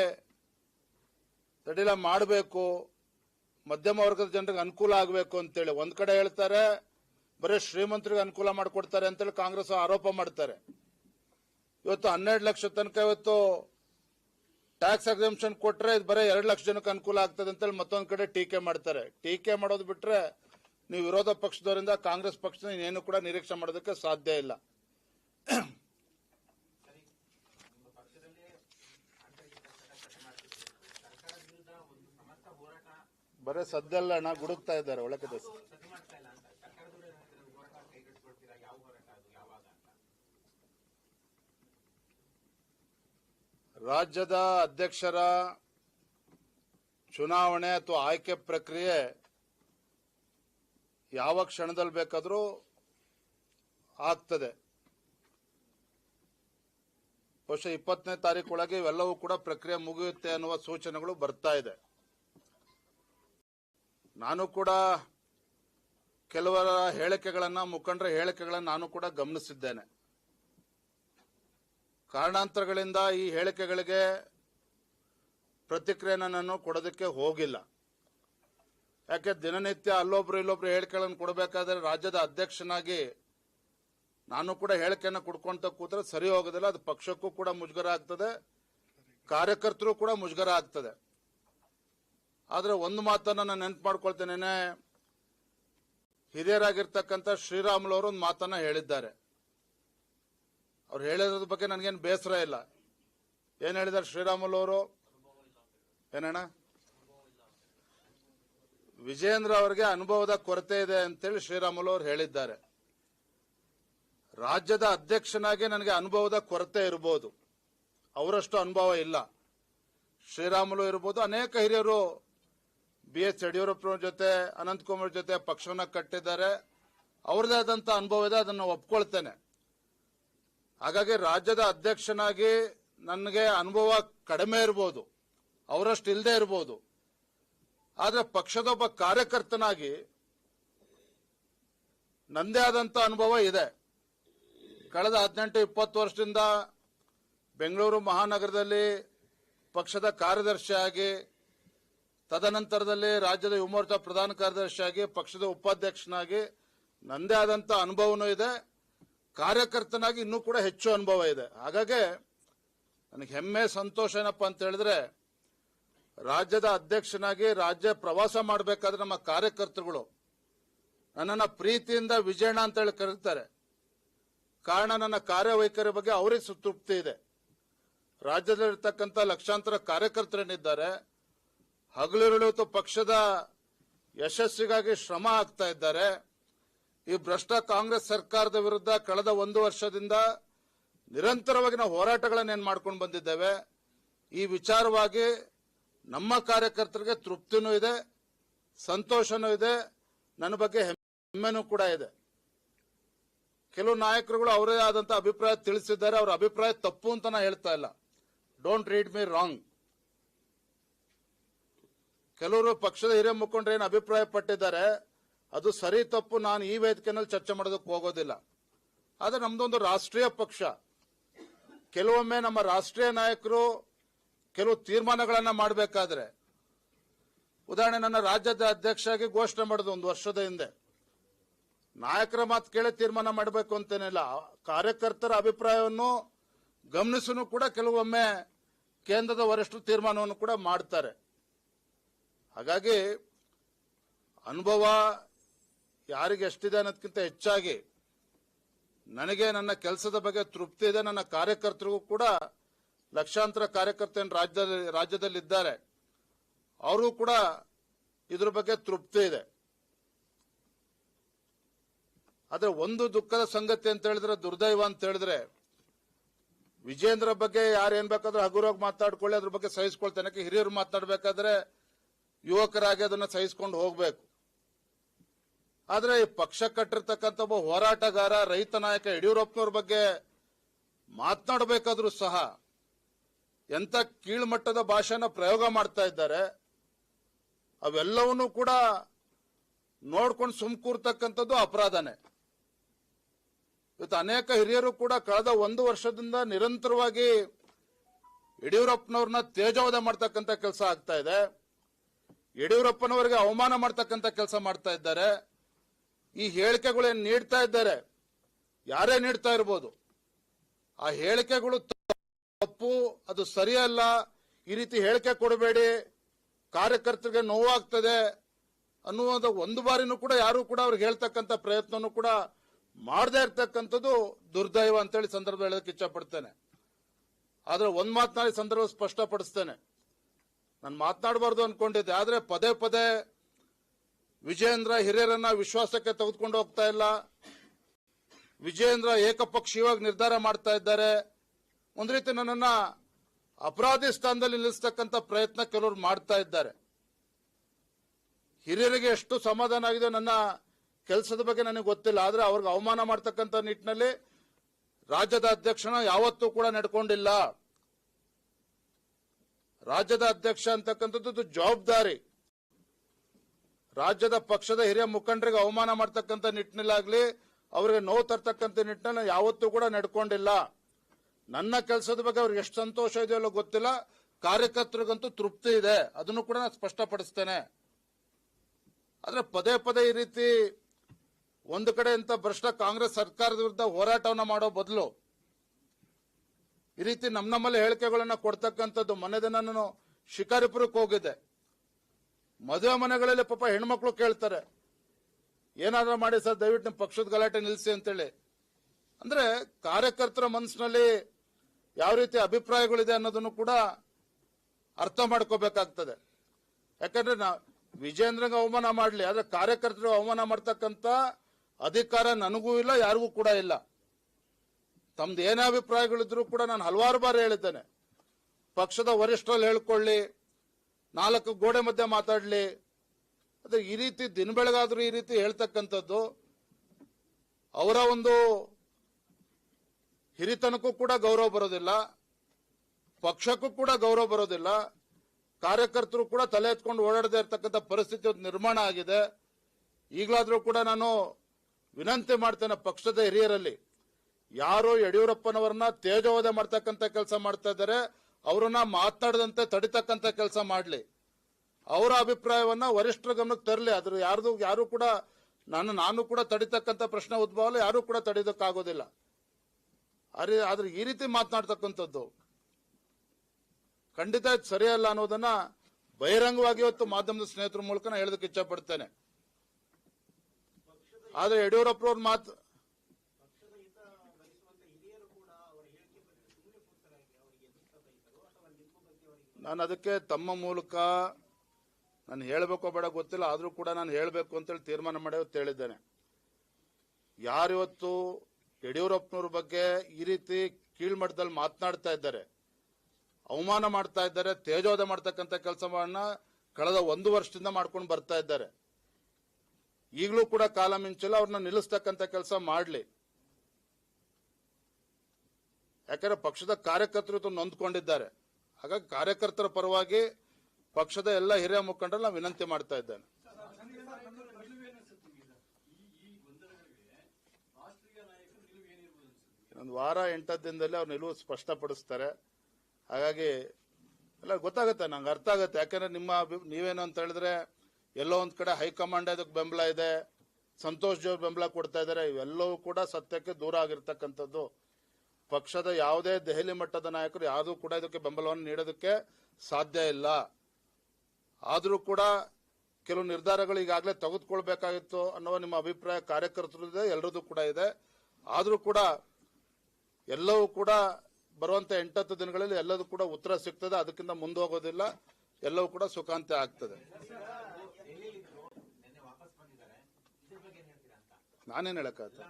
ಸಡಿಲ ಮಾಡಬೇಕು, ಮಧ್ಯಮ ವರ್ಗದ ಜನರಿಗೆ ಅನುಕೂಲ ಆಗಬೇಕು ಅಂತೇಳಿ. ಒಂದ್ ಕಡೆ ಹೇಳ್ತಾರೆ, ಬರೀ ಶ್ರೀಮಂತರಿಗೆ ಅನುಕೂಲ ಮಾಡಿಕೊಡ್ತಾರೆ ಅಂತೇಳಿ ಕಾಂಗ್ರೆಸ್ ಆರೋಪ ಮಾಡ್ತಾರೆ. ಇವತ್ತು ಹನ್ನೆರಡು ಲಕ್ಷ ತನಕ ಇವತ್ತು ಟ್ಯಾಕ್ಸ್ ಎಕ್ಸಂಪ್ಷನ್ ಕೊಟ್ರೆ ಇದು ಬರೀ ಎರಡು ಲಕ್ಷ ಜನಕ್ಕೆ ಅನುಕೂಲ ಆಗ್ತದೆ ಅಂತೇಳಿ ಮತ್ತೊಂದು ಕಡೆ ಟೀಕೆ ಮಾಡ್ತಾರೆ. ಟೀಕೆ ಮಾಡೋದು ಬಿಟ್ರೆ ನೀವು ವಿರೋಧ ಪಕ್ಷದವರಿಂದ ಕಾಂಗ್ರೆಸ್ ಪಕ್ಷದ ಏನು ಕೂಡ ನಿರೀಕ್ಷೆ ಮಾಡೋದಕ್ಕೆ ಸಾಧ್ಯ ಇಲ್ಲ. ಬರೀ ಸದ್ದಲ್ಲ ಅಣ್ಣ ಗುಡುಕ್ತಾ ಇದ್ದಾರೆ ಒಳಗೆ ರಾಜ್ಯದ ಅಧ್ಯಕ್ಷರ ಚುನಾವಣೆ ಅಥವಾ ಆಯ್ಕೆ ಪ್ರಕ್ರಿಯೆ ಯಾವ ಕ್ಷಣದಲ್ಲಿ ಬೇಕಾದರೂ ಆಗ್ತದೆ. ಬಹುಶಃ ಇಪ್ಪತ್ತನೇ ತಾರೀಕೊಳಗೆ ಇವೆಲ್ಲವೂ ಕೂಡ ಪ್ರಕ್ರಿಯೆ ಮುಗಿಯುತ್ತೆ ಅನ್ನುವ ಸೂಚನೆಗಳು ಬರ್ತಾ ಇದೆ. ನಾನು ಕೂಡ ಕೆಲವರ ಹೇಳಿಕೆಗಳನ್ನು, ಮುಖಂಡರ ಹೇಳಿಕೆಗಳನ್ನ ನಾನು ಕೂಡ ಗಮನಿಸಿದ್ದೇನೆ. ಕಾರಣಾಂತರಗಳಿಂದ ಈ ಹೇಳಿಕೆಗಳಿಗೆ ಪ್ರತಿಕ್ರಿಯೆನ ನಾನು ಕೊಡೋದಕ್ಕೆ ಹೋಗಿಲ್ಲ. ಯಾಕೆ ದಿನನಿತ್ಯ ಅಲ್ಲೊಬ್ರು ಇಲ್ಲೊಬ್ರು ಹೇಳಿಕೆಗಳನ್ನು ಕೊಡಬೇಕಾದ್ರೆ ರಾಜ್ಯದ ಅಧ್ಯಕ್ಷನಾಗಿ ನಾನು ಕೂಡ ಹೇಳಿಕೆಯನ್ನು ಕೊಡ್ಕೊಂತ ಕೂತ್ರೆ ಸರಿ ಹೋಗೋದಿಲ್ಲ, ಅದು ಪಕ್ಷಕ್ಕೂ ಕೂಡ ಮುಜುಗರ ಆಗ್ತದೆ, ಕಾರ್ಯಕರ್ತರು ಕೂಡ ಮುಜುಗರ ಆಗ್ತದೆ. ಆದರೆ ಒಂದು ಮಾತನ್ನ ನಾನು ನೆನ್ಪು ಮಾಡ್ಕೊಳ್ತೇನೆ ಹಿರಿಯರಾಗಿರ್ತಕ್ಕಂಥ ಶ್ರೀರಾಮುಲು ಅವರು ಒಂದು ಮಾತನ್ನ ಹೇಳಿದ್ದಾರೆ. ಅವ್ರು ಹೇಳಿರೋದ್ರ ಬಗ್ಗೆ ನನಗೇನು ಬೇಸರ ಇಲ್ಲ. ಏನು ಹೇಳಿದ್ದಾರೆ ಶ್ರೀರಾಮುಲು ಅವರು? ಏನಣ್ಣ? ವಿಜೇಂದ್ರ ಅವರಿಗೆ ಅನುಭವದ ಕೊರತೆ ಇದೆ ಅಂತೇಳಿ ಶ್ರೀರಾಮುಲು ಅವರು ಹೇಳಿದ್ದಾರೆ. ರಾಜ್ಯದ ಅಧ್ಯಕ್ಷನಾಗಿ ನನಗೆ ಅನುಭವದ ಕೊರತೆ ಇರಬಹುದು ಅವರಷ್ಟು ಅನುಭವ ಇಲ್ಲ. ಶ್ರೀರಾಮುಲು ಇರ್ಬೋದು. ಅನೇಕ ಹಿರಿಯರು ಬಿ ಎಸ್ ಯಡಿಯೂರಪ್ಪನವ್ರ ಜೊತೆ, ಅನಂತಕುಮಾರ್ ಜೊತೆ ಪಕ್ಷವನ್ನ ಕಟ್ಟಿದ್ದಾರೆ. ಅವ್ರದೇ ಆದಂಥ ಅನುಭವ ಇದೆ, ಅದನ್ನು ಒಪ್ಕೊಳ್ತೇನೆ. ಹಾಗಾಗಿ ರಾಜ್ಯದ ಅಧ್ಯಕ್ಷನಾಗಿ ನನಗೆ ಅನುಭವ ಕಡಿಮೆ ಇರ್ಬೋದು, ಅವರಷ್ಟು ಇಲ್ಲದೆ ಇರ್ಬೋದು. ಆದರೆ ಪಕ್ಷದ ಒಬ್ಬ ಕಾರ್ಯಕರ್ತನಾಗಿ ನಂದೇ ಆದಂತ ಅನುಭವ ಇದೆ. ಕಳೆದ ಹದಿನೆಂಟು, ಇಪ್ಪತ್ತು ವರ್ಷದಿಂದ ಬೆಂಗಳೂರು ಮಹಾನಗರದಲ್ಲಿ ಪಕ್ಷದ ಕಾರ್ಯದರ್ಶಿಯಾಗಿ, ತದನಂತರದಲ್ಲಿ ರಾಜ್ಯದ ಯುವ ಪ್ರಧಾನ ಕಾರ್ಯದರ್ಶಿಯಾಗಿ, ಪಕ್ಷದ ಉಪಾಧ್ಯಕ್ಷನಾಗಿ ನಂದೇ ಆದಂತ ಅನುಭವನೂ ಇದೆ. ಕಾರ್ಯಕರ್ತನಾಗಿ ಇನ್ನೂ ಕೂಡ ಹೆಚ್ಚು ಅನುಭವ ಇದೆ. ಹಾಗಾಗಿ ನನಗೆ ಹೆಮ್ಮೆ, ಸಂತೋಷ ಏನಪ್ಪ ಅಂತ ಹೇಳಿದ್ರೆ, ರಾಜ್ಯದ ಅಧ್ಯಕ್ಷನಾಗಿ ರಾಜ್ಯ ಪ್ರವಾಸ ಮಾಡಬೇಕಾದ್ರೆ ನಮ್ಮ ಕಾರ್ಯಕರ್ತರುಗಳು ನನ್ನನ್ನು ಪ್ರೀತಿಯಿಂದ ವಿಜಯಣ ಅಂತ ಹೇಳಿ ಕರೀತಾರೆ. ಕಾರಣ ನನ್ನ ಕಾರ್ಯವೈಖರಿ ಬಗ್ಗೆ ಅವರಿಗೆ ಸುತೃಪ್ತಿ ಇದೆ. ರಾಜ್ಯದಲ್ಲಿರ್ತಕ್ಕಂಥ ಲಕ್ಷಾಂತರ ಕಾರ್ಯಕರ್ತರೇನಿದ್ದಾರೆ, ಹಗಲಿರುಳು ಪಕ್ಷದ ಯಶಸ್ಸಿಗಾಗಿ ಶ್ರಮ ಆಗ್ತಾ ಇದ್ದಾರೆ. ಈ ಭ್ರಷ್ಟ ಕಾಂಗ್ರೆಸ್ ಸರ್ಕಾರದ ವಿರುದ್ಧ ಕಳೆದ ಒಂದು ವರ್ಷದಿಂದ ನಿರಂತರವಾಗಿ ನಾವು ಹೋರಾಟಗಳನ್ನೇನು ಮಾಡ್ಕೊಂಡು ಬಂದಿದ್ದೇವೆ, ಈ ವಿಚಾರವಾಗಿ ನಮ್ಮ ಕಾರ್ಯಕರ್ತರಿಗೆ ತೃಪ್ತಿನೂ ಇದೆ, ಸಂತೋಷನೂ ಇದೆ, ನನ್ನ ಬಗ್ಗೆ ಹೆಮ್ಮೆನೂ ಕೂಡ ಇದೆ. ಕೆಲವು ನಾಯಕರುಗಳು ಅವರೇ ಆದಂತ ಅಭಿಪ್ರಾಯ ತಿಳಿಸಿದ್ದಾರೆ, ಅವರ ಅಭಿಪ್ರಾಯ ತಪ್ಪು ಅಂತ ನಾ ಹೇಳ್ತಾ ಇಲ್ಲ. ಡೋಂಟ್ ರೀಡ್ ಮೀ ರಾಂಗ್ ಕೆಲವರು ಪಕ್ಷದ ಹಿರಿಯ ಮುಖಂಡರು ಏನು ಅಭಿಪ್ರಾಯ ಪಟ್ಟಿದ್ದಾರೆ ಅದು ಸರಿ ತಪ್ಪು, ನಾನು ಈ ವೇದಿಕೆನಲ್ಲಿ ಚರ್ಚೆ ಮಾಡೋದಕ್ಕೆ ಹೋಗೋದಿಲ್ಲ. ಆದರೆ ನಮ್ದೊಂದು ರಾಷ್ಟ್ರೀಯ ಪಕ್ಷ. ಕೆಲವೊಮ್ಮೆ ನಮ್ಮ ರಾಷ್ಟ್ರೀಯ ನಾಯಕರು ಕೆಲವು ತೀರ್ಮಾನಗಳನ್ನು ಮಾಡಬೇಕಾದ್ರೆ. ಉದಾಹರಣೆ, ನನ್ನ ರಾಜ್ಯದ ಅಧ್ಯಕ್ಷರಾಗಿ ಘೋಷಣೆ ಮಾಡೋದು ಒಂದು ವರ್ಷದ ಹಿಂದೆ. ನಾಯಕರ ಮಾತು ಕೇಳಿ ತೀರ್ಮಾನ ಮಾಡಬೇಕು ಅಂತೇನಿಲ್ಲ. ಕಾರ್ಯಕರ್ತರ ಅಭಿಪ್ರಾಯವನ್ನು ಗಮನಿಸನು ಕೂಡ ಕೆಲವೊಮ್ಮೆ ಕೇಂದ್ರದ ವರಿಷ್ಠರು ತೀರ್ಮಾನವನ್ನು ಕೂಡ ಮಾಡ್ತಾರೆ. ಹಾಗಾಗಿ ಅನುಭವ ಯಾರಿಗೆ ಎಷ್ಟಿದೆ ಅನ್ನೋದಕ್ಕಿಂತ ಹೆಚ್ಚಾಗಿ ನನಗೆ ನನ್ನ ಕೆಲಸದ ಬಗ್ಗೆ ತೃಪ್ತಿ ಇದೆ. ನನ್ನ ಕಾರ್ಯಕರ್ತರಿಗೂ ಕೂಡ ಲಕ್ಷಾಂತರ ಕಾರ್ಯಕರ್ತರು ರಾಜ್ಯದಲ್ಲಿ, ರಾಜ್ಯದಲ್ಲಿದ್ದಾರೆ. ಅವರು ಕೂಡ ಇದ್ರ ಬಗ್ಗೆ ತೃಪ್ತಿ ಇದೆ. ಆದರೆ ಒಂದು ದುಃಖದ ಸಂಗತಿ ಅಂತ ಹೇಳಿದ್ರೆ, ದುರ್ದೈವ ಅಂತ ಹೇಳಿದ್ರೆ, ವಿಜೇಂದ್ರ ಬಗ್ಗೆ ಯಾರು ಏನ್ ಬೇಕಾದ್ರೂ ಹಗುರವಾಗಿ ಮಾತಾಡ್ಕೊಳ್ಳಿ, ಅದ್ರ ಬಗ್ಗೆ ಸಹಿಸ್ಕೊಳ್ತೇನೆ. ಹಿರಿಯರು ಮಾತಾಡ್ಬೇಕಾದ್ರೆ ಯುವಕರಾಗಿ ಅದನ್ನ ಸಹಿಸ್ಕೊಂಡು ಹೋಗ್ಬೇಕು. ಆದ್ರೆ ಪಕ್ಷ ಕಟ್ಟಿರ್ತಕ್ಕಂಥ ಒಬ್ಬ ಹೋರಾಟಗಾರ, ರೈತ ನಾಯಕ ಯಡಿಯೂರಪ್ಪನವ್ರ ಬಗ್ಗೆ ಮಾತನಾಡಬೇಕಾದ್ರೂ ಸಹ ಎಂಥ ಕೀಳ್ಮಟ್ಟದ ಭಾಷೆನ ಪ್ರಯೋಗ ಮಾಡ್ತಾ ಇದ್ದಾರೆ, ಅವೆಲ್ಲವನ್ನೂ ಕೂಡ ನೋಡ್ಕೊಂಡು ಸುಮ್ಕೂರ್ತಕ್ಕಂಥದ್ದು ಅಪರಾಧನೆ ಅಪರಾಧನೇ. ಇವತ್ತು ಅನೇಕ ಹಿರಿಯರು ಕೂಡ ಕಳೆದ ಒಂದು ವರ್ಷದಿಂದ ನಿರಂತರವಾಗಿ ಯಡಿಯೂರಪ್ಪನವ್ರನ್ನ ತೇಜೋವಧೆ ಮಾಡ್ತಕ್ಕಂಥ ಕೆಲಸ ಆಗ್ತಾ ಇದೆ. ಯಡಿಯೂರಪ್ಪನವರಿಗೆ ಅವಮಾನ ಮಾಡ್ತಕ್ಕಂಥ ಕೆಲಸ ಮಾಡ್ತಾ ಇದ್ದಾರೆ. ಈ ಹೇಳಿಕೆಗಳೇನು ನೀಡ್ತಾ ಇದ್ದಾರೆ? ಯಾರೇ ನೀಡ್ತಾ ಇರ್ಬೋದು. ಆ ಹೇಳಿಕೆಗಳು ತಪ್ಪು ಅದು ಸರಿಯಲ್ಲ. ಈ ರೀತಿ ಹೇಳಿಕೆ ಕೊಡಬೇಡಿ. ಕಾರ್ಯಕರ್ತರಿಗೆ ನೋವಾಗ್ತದೆ ಅನ್ನುವಂಥ ಒಂದು ಬಾರಿನೂ ಕೂಡ ಯಾರು ಕೂಡ ಅವ್ರಿಗೆ ಹೇಳ್ತಕ್ಕಂಥ ಪ್ರಯತ್ನನೂ ಕೂಡ ಮಾಡದೇ ಇರ್ತಕ್ಕಂಥದ್ದು ದುರ್ದೈವ ಅಂತೇಳಿ ಸಂದರ್ಭ ಹೇಳೋದಕ್ಕೆ ಇಚ್ಛಪಡ್ತೇನೆ. ಆದ್ರೆ ಒಂದ್ ಮಾತನಾಡಿ ಸಂದರ್ಭ ಸ್ಪಷ್ಟಪಡಿಸ್ತೇನೆ. ನಾನು ಮಾತನಾಡಬಾರ್ದು ಅನ್ಕೊಂಡಿದ್ದೆ. ಆದ್ರೆ ಪದೇ ಪದೇ ವಿಜಯೇಂದ್ರ ಹಿರಿಯರನ್ನ ವಿಶ್ವಾಸಕ್ಕೆ ತೆಗೆದುಕೊಂಡು ಹೋಗ್ತಾ ಇಲ್ಲ. ವಿಜಯೇಂದ್ರ ಏಕಪಕ್ಷೀಯವಾಗಿ ನಿರ್ಧಾರ ಮಾಡ್ತಾ ಇದ್ದಾರೆ. ಒಂದು ರೀತಿ ನನ್ನನ್ನ ಅಪರಾಧಿ ಸ್ಥಾನದಲ್ಲಿ ನಿಲ್ಲಿಸ್ತಕ್ಕಂಥ ಪ್ರಯತ್ನ ಕೆಲವರು ಮಾಡ್ತಾ ಇದ್ದಾರೆ. ಹಿರಿಯರಿಗೆ ಎಷ್ಟು ಸಮಾಧಾನ ಆಗಿದೆ ನನ್ನ ಕೆಲಸದ ಬಗ್ಗೆ ನನಗೆ ಗೊತ್ತಿಲ್ಲ. ಆದರೆ ಅವ್ರಿಗೆ ಅವಮಾನ ಮಾಡ್ತಕ್ಕಂಥ ನಿಟ್ಟಿನಲ್ಲಿ ರಾಜ್ಯದ ಅಧ್ಯಕ್ಷನ ಯಾವತ್ತೂ ಕೂಡ ನಡ್ಕೊಂಡಿಲ್ಲ. ರಾಜ್ಯದ ಅಧ್ಯಕ್ಷ ಅಂತಕ್ಕಂಥದ್ದು ಜವಾಬ್ದಾರಿ. ರಾಜ್ಯದ ಪಕ್ಷದ ಹಿರಿಯ ಮುಖಂಡರಿಗೆ ಅವಮಾನ ಮಾಡ್ತಕ್ಕಂಥ ನಿಟ್ಟಿನಲ್ಲಾಗಲಿ ಅವರಿಗೆ ನೋವು ತರ್ತಕ್ಕಂಥ ನಿಟ್ಟಿನಲ್ಲಿ ಯಾವತ್ತೂ ಕೂಡ ನಡ್ಕೊಂಡಿಲ್ಲ. ನನ್ನ ಕೆಲಸದ ಬಗ್ಗೆ ಅವ್ರಿಗೆ ಎಷ್ಟು ಸಂತೋಷ ಇದೆಯಲ್ಲೋ ಗೊತ್ತಿಲ್ಲ. ಕಾರ್ಯಕರ್ತರಿಗಂತೂ ತೃಪ್ತಿ ಇದೆ. ಅದನ್ನು ಕೂಡ ನಾನು ಸ್ಪಷ್ಟಪಡಿಸ್ತೇನೆ. ಆದರೆ ಪದೇ ಪದೇ ಈ ರೀತಿ ಒಂದು ಕಡೆ ಇಂಥ ಭ್ರಷ್ಟ ಕಾಂಗ್ರೆಸ್ ಸರ್ಕಾರದ ವಿರುದ್ಧ ಹೋರಾಟವನ್ನ ಮಾಡೋ ಬದಲು ಈ ರೀತಿ ನಮ್ಮ ನಮ್ಮಲ್ಲಿ ಹೇಳಿಕೆಗಳನ್ನು ಕೊಡ್ತಕ್ಕಂಥದ್ದು ಮನೆದ ನಾನು ಶಿಕಾರಿಪುರಕ್ಕೆ ಹೋಗಿದ್ದೆ. ಮದುವೆ ಮನೆಗಳಲ್ಲಿ ಪಾಪ ಹೆಣ್ಮಕ್ಳು ಕೇಳ್ತಾರೆ, ಏನಾದ್ರೂ ಮಾಡಿ ಸರ್, ದಯವಿಟ್ಟು ನಿಮ್ಮ ಪಕ್ಷದ ಗಲಾಟೆ ನಿಲ್ಲಿಸಿ ಅಂತೇಳಿ. ಅಂದ್ರೆ ಕಾರ್ಯಕರ್ತರ ಮನಸ್ಸಿನಲ್ಲಿ ಯಾವ ರೀತಿ ಅಭಿಪ್ರಾಯಗಳಿದೆ ಅನ್ನೋದನ್ನು ಕೂಡ ಅರ್ಥ ಮಾಡ್ಕೋಬೇಕಾಗ್ತದೆ. ಯಾಕಂದ್ರೆ ನಾ ವಿಜೇಂದ್ರಂಗ ಅವಮಾನ ಮಾಡಲಿ, ಆದ್ರೆ ಕಾರ್ಯಕರ್ತರು ಅವಮಾನ ಮಾಡ್ತಕ್ಕಂಥ ಅಧಿಕಾರ ನನಗೂ ಇಲ್ಲ, ಯಾರಿಗೂ ಕೂಡ ಇಲ್ಲ. ತಮ್ದು ಏನೇ ಅಭಿಪ್ರಾಯಗಳಿದ್ರು ಕೂಡ ನಾನು ಹಲವಾರು ಬಾರಿ ಹೇಳಿದ್ದೇನೆ. ಪಕ್ಷದ ವರಿಷ್ಠರಲ್ಲಿ ಹೇಳ್ಕೊಳ್ಳಿ ನಾಲ್ಕು ಗೋಡೆ ಮಧ್ಯೆ ಮಾತಾಡಲಿ. ಅದೇ ಈ ರೀತಿ ದಿನ ಬೆಳಗಾದ್ರೂ ಈ ರೀತಿ ಹೇಳ್ತಕ್ಕಂಥದ್ದು. ಅವರ ಒಂದು ಹಿರಿತನಕ್ಕೂ ಕೂಡ ಗೌರವ ಬರೋದಿಲ್ಲ. ಪಕ್ಷಕ್ಕೂ ಕೂಡ ಗೌರವ ಬರೋದಿಲ್ಲ. ಕಾರ್ಯಕರ್ತರು ಕೂಡ ತಲೆ ಎತ್ಕೊಂಡು ಓಡಾಡದೇ ಇರತಕ್ಕಂಥ ಪರಿಸ್ಥಿತಿ ನಿರ್ಮಾಣ ಆಗಿದೆ. ಈಗಲಾದರೂ ಕೂಡ ನಾನು ವಿನಂತಿ ಮಾಡ್ತೇನೆ ಪಕ್ಷದ ಹಿರಿಯರಲ್ಲಿ. ಯಾರು ಯಡಿಯೂರಪ್ಪನವರನ್ನ ತೇಜೋವಧೆ ಮಾಡ್ತಕ್ಕಂಥ ಕೆಲಸ ಮಾಡ್ತಾ ಇದ್ದಾರೆ. ಅವರನ್ನ ಮಾತನಾಡದಂತೆ ತಡಿತಕ್ಕಂತ ಕೆಲಸ ಮಾಡಲಿ. ಅವರ ಅಭಿಪ್ರಾಯವನ್ನ ವರಿಷ್ಠರ ಗಮನಕ್ಕೆ ತರಲಿ. ಅದ್ರ ಯಾರ್ದು, ಯಾರು ಕೂಡ ನಾನು ನಾನು ಕೂಡ ತಡಿತಕ್ಕಂತ ಪ್ರಶ್ನೆ ಉದ್ಭವಲ್ಲ, ಯಾರು ಕೂಡ ತಡಿದಕ್ಕಾಗೋದಿಲ್ಲ ಅರೆ, ಆದ್ರೆ ಈ ರೀತಿ ಮಾತನಾಡ್ತಕ್ಕಂಥದ್ದು ಖಂಡಿತ ಸರಿಯಲ್ಲ ಅನ್ನೋದನ್ನ ಬಹಿರಂಗವಾಗಿ ಇವತ್ತು ಮಾಧ್ಯಮದ ಸ್ನೇಹಿತರ ಮೂಲಕ ನಾನು ಹೇಳೋದಕ್ಕೆ ಇಚ್ಛಪಡ್ತೇನೆ ಆದ್ರೆ ಯಡಿಯೂರಪ್ಪರವ್ರ ಮಾತು ನಾನು ಅದಕ್ಕೆ ತಮ್ಮ ಮೂಲಕ ನಾನು ಹೇಳಬೇಕೋ ಬೇಡ ಗೊತ್ತಿಲ್ಲ, ಆದರೂ ಕೂಡ ನಾನು ಹೇಳಬೇಕು ಅಂತೇಳಿ ತೀರ್ಮಾನ ಮಾಡಿ ಹೇಳಿದ್ದೇನೆ. ಯಾರಿವತ್ತು ಯಡಿಯೂರಪ್ಪನವ್ರ ಬಗ್ಗೆ ಈ ರೀತಿ ಕೀಳ್ಮಟ್ಟದಲ್ಲಿ ಮಾತನಾಡ್ತಾ ಇದ್ದಾರೆ, ಅವಮಾನ ಮಾಡ್ತಾ ಇದ್ದಾರೆ ತೇಜೋದ ಮಾಡ್ತಕ್ಕಂಥ ಕೆಲಸವನ್ನ ಕಳೆದ ಒಂದು ವರ್ಷದಿಂದ ಮಾಡ್ಕೊಂಡು ಬರ್ತಾ ಇದ್ದಾರೆ. ಈಗಲೂ ಕೂಡ ಕಾಲ ಮಿಂಚಿಲ್ಲ ಅವ್ರನ್ನ ನಿಲ್ಲಿಸ್ತಕ್ಕಂಥ ಕೆಲಸ ಮಾಡಲಿ. ಯಾಕಂದ್ರೆ ಪಕ್ಷದ ಕಾರ್ಯಕರ್ತರು ನೊಂದ್ಕೊಂಡಿದ್ದಾರೆ. ಹಾಗಾಗಿ ಕಾರ್ಯಕರ್ತರ ಪರವಾಗಿ ಪಕ್ಷದ ಎಲ್ಲ ಹಿರಿಯ ಮುಖಂಡರು ನಾನು ವಿನಂತಿ ಮಾಡ್ತಾ ಇದ್ದೇನೆ. ಒಂದು ವಾರ ಎಂಟತ್ತು ದಿನದಲ್ಲಿ ಅವ್ರ ನಿಲುವು ಸ್ಪಷ್ಟಪಡಿಸ್ತಾರೆ. ಹಾಗಾಗಿ ಎಲ್ಲ ಗೊತ್ತಾಗುತ್ತೆ, ನಂಗೆ ಅರ್ಥ ಆಗುತ್ತೆ. ಯಾಕಂದ್ರೆ ನಿಮ್ಮ ನೀವೇನು ಅಂತ ಹೇಳಿದ್ರೆ ಎಲ್ಲೋ ಒಂದು ಕಡೆ ಹೈಕಮಾಂಡ್ ಅದಕ್ಕೆ ಬೆಂಬಲ ಇದೆ, ಸಂತೋಷ್ ಜೋರ್ ಬೆಂಬಲ ಕೊಡ್ತಾ ಇದ್ದಾರೆ, ಇವೆಲ್ಲವೂ ಕೂಡ ಸತ್ಯಕ್ಕೆ ದೂರ ಆಗಿರ್ತಕ್ಕಂಥದ್ದು. ಪಕ್ಷದ ಯಾವುದೇ ದೆಹಲಿ ಮಟ್ಟದ ನಾಯಕರು ಯಾವುದೂ ಕೂಡ ಇದಕ್ಕೆ ಬೆಂಬಲವನ್ನು ನೀಡೋದಕ್ಕೆ ಸಾಧ್ಯ ಇಲ್ಲ. ಆದರೂ ಕೂಡ ಕೆಲವು ನಿರ್ಧಾರಗಳು ಈಗಾಗಲೇ ತೆಗೆದುಕೊಳ್ಬೇಕಾಗಿತ್ತು ಅನ್ನೋ ನಿಮ್ಮ ಅಭಿಪ್ರಾಯ ಕಾರ್ಯಕರ್ತರು ಇದೆ ಎಲ್ಲರದ್ದು ಕೂಡ ಇದೆ. ಆದರೂ ಕೂಡ ಎಲ್ಲವೂ ಕೂಡ ಬರುವಂತ ಎಂಟತ್ತು ದಿನಗಳಲ್ಲಿ ಎಲ್ಲದೂ ಕೂಡ ಉತ್ತರ ಸಿಗ್ತದೆ, ಅದಕ್ಕಿಂತ ಮುಂದೆ ಹೋಗೋದಿಲ್ಲ, ಎಲ್ಲವೂ ಕೂಡ ಸುಖಾಂತ್ಯ ಆಗ್ತದೆ. ನಾನೇನು ಹೇಳಕ್ಕಾಗತ್ತೆ?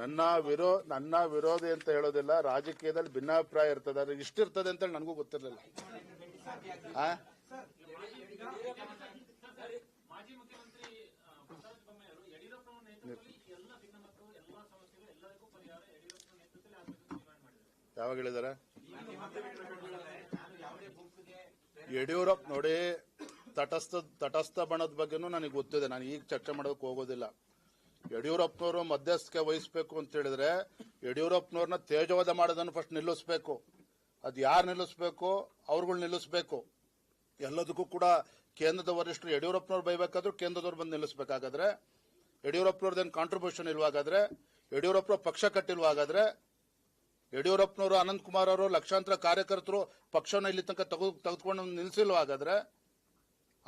ನನ್ನ ವಿರೋ, ನನ್ನ ವಿರೋಧಿ ಅಂತ ಹೇಳೋದಿಲ್ಲ, ರಾಜಕೀಯದಲ್ಲಿ ಭಿನ್ನಾಭಿಪ್ರಾಯ ಇರ್ತದೆ ಅದ್ರ ಇಷ್ಟಿರ್ತದೆ ಅಂತ ನನಗೂ ಗೊತ್ತಿರಲಿಲ್ಲ. ಯಾವಾಗ ಹೇಳಿದಾರ? ಯಡಿಯೂರಪ್ಪ ನೋಡಿ, ತಟಸ್ಥ ತಟಸ್ಥ ಬಣದ ಬಗ್ಗೆನೂ ನನಗೆ ಗೊತ್ತಿದೆ ನಾನು ಈಗ ಚರ್ಚೆ ಮಾಡೋದಕ್ಕೆ ಹೋಗೋದಿಲ್ಲ. ಯಡಿಯೂರಪ್ಪನವರು ಮಧ್ಯಸ್ಥಿಕೆ ವಹಿಸಬೇಕು ಅಂತ ಹೇಳಿದ್ರೆ ಯಡಿಯೂರಪ್ಪನವ್ರನ್ನ ತೇಜವಾದ ಮಾಡೋದನ್ನು ಫಸ್ಟ್ ನಿಲ್ಲಿಸಬೇಕು. ಅದು ಯಾರು ನಿಲ್ಲಿಸಬೇಕು? ಅವ್ರುಗಳು ನಿಲ್ಲಿಸಬೇಕು. ಎಲ್ಲದಕ್ಕೂ ಕೂಡ ಕೇಂದ್ರದ ವರಿಷ್ಠರು ಯಡಿಯೂರಪ್ಪನವ್ರು ಬೈಬೇಕಾದ್ರೂ ಕೇಂದ್ರದವ್ರು ಬಂದು ನಿಲ್ಲಿಸಬೇಕಾಗಾದ್ರೆ ಯಡಿಯೂರಪ್ಪನವ್ರದ್ದೇನು ಕಾಂಟ್ರಿಬ್ಯೂಷನ್ ಇಲ್ವಾಗಾದ್ರೆ ಯಡಿಯೂರಪ್ಪನ ಪಕ್ಷ ಕಟ್ಟಿಲ್ವಾಗಾದ್ರೆ, ಯಡಿಯೂರಪ್ಪನವರು ಅನಂತ್ ಕುಮಾರ್ ಅವರು ಲಕ್ಷಾಂತರ ಕಾರ್ಯಕರ್ತರು ಪಕ್ಷವನ್ನು ಇಲ್ಲಿ ತನಕ ತೆಗೆದು ತೆಗೆದುಕೊಂಡು ನಿಲ್ಲಿಸಿಲ್ವ ಹಾಗಾದ್ರೆ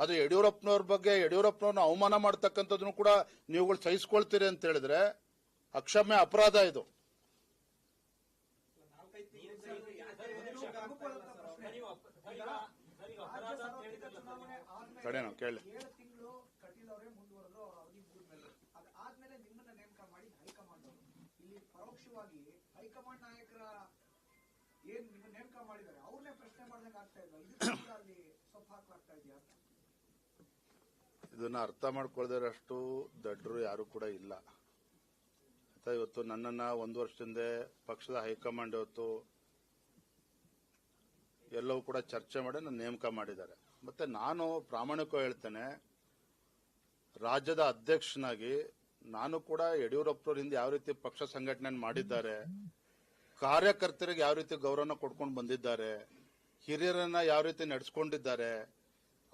ಅದು ಯಡಿಯೂರಪ್ಪನವ್ರ ಬಗ್ಗೆ, ಯಡಿಯೂರಪ್ಪನವ್ರನ್ನ ಅವಮಾನ ಮಾಡ್ತಕ್ಕಂಥದ್ದನ್ನು ಕೂಡ ನೀವುಗಳು ಸಹಿಸ್ಕೊಳ್ತೀರಿ ಅಂತ ಹೇಳಿದ್ರೆ ಅಕ್ಷಮ್ಯ ಅಪರಾಧ ಇದು. ಕಡೆನೋ, ಕೇಳಿ. ಹೈಕಮಾಂಡ್ ನಾಯಕರ ಏನ್ ನೇಮಕ ಮಾಡಿದ್ದಾರೆ? ಅವ್ರನ್ನೇ ಪ್ರಶ್ನೆ ಮಾಡ್ದಂಗೆ ಆಗ್ತಾ ಇಲ್ಲ ಸೊಪ್ಪು ಹಾಕ್ಲಾಗ್ತಾ ಇದೆಯಾ ಇದನ್ನ ಅರ್ಥ ಮಾಡ್ಕೊಳ್ದಿರಷ್ಟು ದಡ್ಡರು ಯಾರು ಕೂಡ ಇಲ್ಲ. ಆಯ್ತಾ ಇವತ್ತು ನನ್ನನ್ನ ಒಂದು ವರ್ಷದಿಂದ ಪಕ್ಷದ ಹೈಕಮಾಂಡ್ ಇವತ್ತು ಎಲ್ಲವೂ ಕೂಡ ಚರ್ಚೆ ಮಾಡಿ ನನ್ನ ನೇಮಕ ಮಾಡಿದ್ದಾರೆ. ಮತ್ತೆ ನಾನು ಪ್ರಾಮಾಣಿಕ ಹೇಳ್ತೇನೆ, ರಾಜ್ಯದ ಅಧ್ಯಕ್ಷನಾಗಿ ನಾನು ಕೂಡ ಯಡಿಯೂರಪ್ಪನವ್ರ ಹಿಂದೆ ಯಾವ ರೀತಿ ಪಕ್ಷ ಸಂಘಟನೆ ಮಾಡಿದ್ದಾರೆ, ಕಾರ್ಯಕರ್ತರಿಗೆ ಯಾವ ರೀತಿ ಗೌರವನ ಕೊಡ್ಕೊಂಡು ಬಂದಿದ್ದಾರೆ, ಹಿರಿಯರನ್ನ ಯಾವ ರೀತಿ ನಡೆಸ್ಕೊಂಡಿದ್ದಾರೆ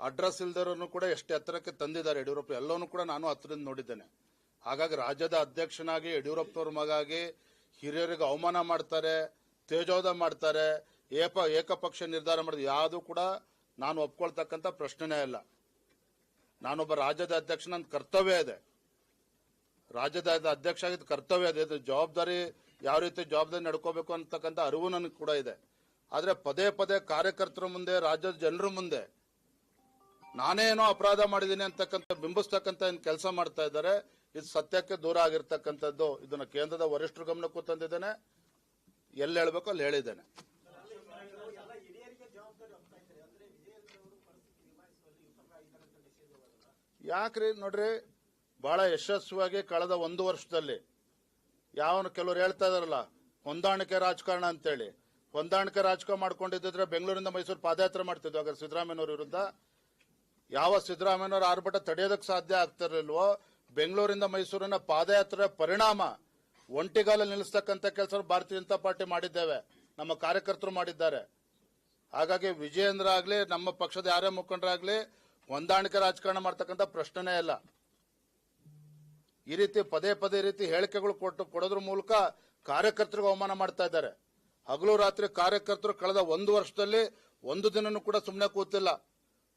ಅಡ್ರೆಸ್ ಇಲ್ದಿರೋನು ಕೂಡ ಎಷ್ಟು ಎತ್ತರಕ್ಕೆ ತಂದಿದ್ದಾರೆ ಯಡಿಯೂರಪ್ಪ, ಎಲ್ಲವನ್ನೂ ಕೂಡ ನಾನು ಹತ್ತಿರದಿಂದ ನೋಡಿದ್ದೇನೆ. ಹಾಗಾಗಿ ರಾಜ್ಯದ ಅಧ್ಯಕ್ಷನಾಗಿ ಯಡಿಯೂರಪ್ಪನವ್ರ ಮಗಾಗಿ ಹಿರಿಯರಿಗೆ ಅವಮಾನ ಮಾಡ್ತಾರೆ ತೇಜೋದ ಮಾಡ್ತಾರೆ, ಏಪ, ಏಕಪಕ್ಷ ನಿರ್ಧಾರ ಮಾಡಿದ ಯಾವುದು ಕೂಡ ನಾನು ಒಪ್ಕೊಳ್ತಕ್ಕಂಥ ಪ್ರಶ್ನೆನೇ ಇಲ್ಲ. ನಾನೊಬ್ಬ ರಾಜ್ಯದ ಅಧ್ಯಕ್ಷ, ನನ್ನ ಕರ್ತವ್ಯ ಇದೆ. ರಾಜ್ಯದ ಅಧ್ಯಕ್ಷ ಆಗಿದ್ದ ಕರ್ತವ್ಯ ಇದೆ. ಇದು ಜವಾಬ್ದಾರಿ ಯಾವ ರೀತಿ ಜವಾಬ್ದಾರಿ ನಡ್ಕೋಬೇಕು ಅಂತಕ್ಕಂಥ ಅರಿವು ನನಗೆ ಕೂಡ ಇದೆ. ಆದರೆ ಪದೇ ಪದೇ ಕಾರ್ಯಕರ್ತರ ಮುಂದೆ, ರಾಜ್ಯದ ಜನರ ಮುಂದೆ ನಾನೇನೋ ಅಪರಾಧ ಮಾಡಿದ್ದೀನಿ ಅಂತಕ್ಕಂಥ, ಬಿಂಬಿಸ್ತಕ್ಕಂಥ ಕೆಲಸ ಮಾಡ್ತಾ ಇದ್ದಾರೆ, ಇದು ಸತ್ಯಕ್ಕೆ ದೂರ ಆಗಿರ್ತಕ್ಕಂಥದ್ದು, ಇದನ್ನ ಕೇಂದ್ರದ ವರಿಷ್ಠರ ಗಮನಕ್ಕೂ ತಂದಿದ್ದೇನೆ. ಎಲ್ಲಿ ಹೇಳ್ಬೇಕು ಅಲ್ಲಿ ಹೇಳಿದ್ದೇನೆ. ಯಾಕ್ರಿ ನೋಡ್ರಿ, ಬಹಳ ಯಶಸ್ವಿಯಾಗಿ ಕಳೆದ ಒಂದು ವರ್ಷದಲ್ಲಿ, ಯಾವನು ಕೆಲವರು ಹೇಳ್ತಾ ಇದಾರಲ್ಲ ಹೊಂದಾಣಿಕೆ ರಾಜಕಾರಣ ಅಂತೇಳಿ. ಹೊಂದಾಣಿಕೆ ರಾಜಕಾರಣ ಮಾಡ್ಕೊಂಡಿದ್ದಿದ್ರೆ ಬೆಂಗಳೂರಿಂದ ಮೈಸೂರು ಪಾದಯಾತ್ರೆ ಮಾಡ್ತಿದ್ವಿ, ಹಾಗಾದ್ರೆ ಸಿದ್ದರಾಮಯ್ಯನವ್ರ ವಿರುದ್ಧ. ಯಾವ ಸಿದ್ದರಾಮಯ್ಯನವರ ಆರ್ಭಟ ತಡೆಯೋದಕ್ಕೆ ಸಾಧ್ಯ ಆಗ್ತಿರಲಿಲ್ವೋ, ಬೆಂಗಳೂರಿಂದ ಮೈಸೂರಿನ ಪಾದಯಾತ್ರೆ ಪರಿಣಾಮ ಒಂಟಿಗಾಲ ನಿಲ್ಲಿಸ್ತಕ್ಕಂಥ ಕೆಲಸ ಭಾರತೀಯ ಜನತಾ ಪಾರ್ಟಿ ಮಾಡಿದ್ದೇವೆ, ನಮ್ಮ ಕಾರ್ಯಕರ್ತರು ಮಾಡಿದ್ದಾರೆ. ಹಾಗಾಗಿ ವಿಜಯೇಂದ್ರ ಆಗಲಿ, ನಮ್ಮ ಪಕ್ಷದ ಯಾರೇ ಮುಖಂಡರಾಗಲಿ, ಹೊಂದಾಣಿಕೆ ರಾಜಕಾರಣ ಮಾಡ್ತಕ್ಕಂಥ ಪ್ರಶ್ನೆನೇ ಇಲ್ಲ. ಈ ರೀತಿ ಪದೇ ಪದೇ ರೀತಿ ಹೇಳಿಕೆಗಳು ಕೊಟ್ಟು ಕೊಡೋದ್ರ ಮೂಲಕ ಕಾರ್ಯಕರ್ತರಿಗೆ ಅವಮಾನ ಮಾಡ್ತಾ ಇದ್ದಾರೆ. ಹಗಲು ರಾತ್ರಿ ಕಾರ್ಯಕರ್ತರು ಕಳೆದ ಒಂದು ವರ್ಷದಲ್ಲಿ ಒಂದು ದಿನನೂ ಕೂಡ ಸುಮ್ಮನೆ ಕೂತಿಲ್ಲ.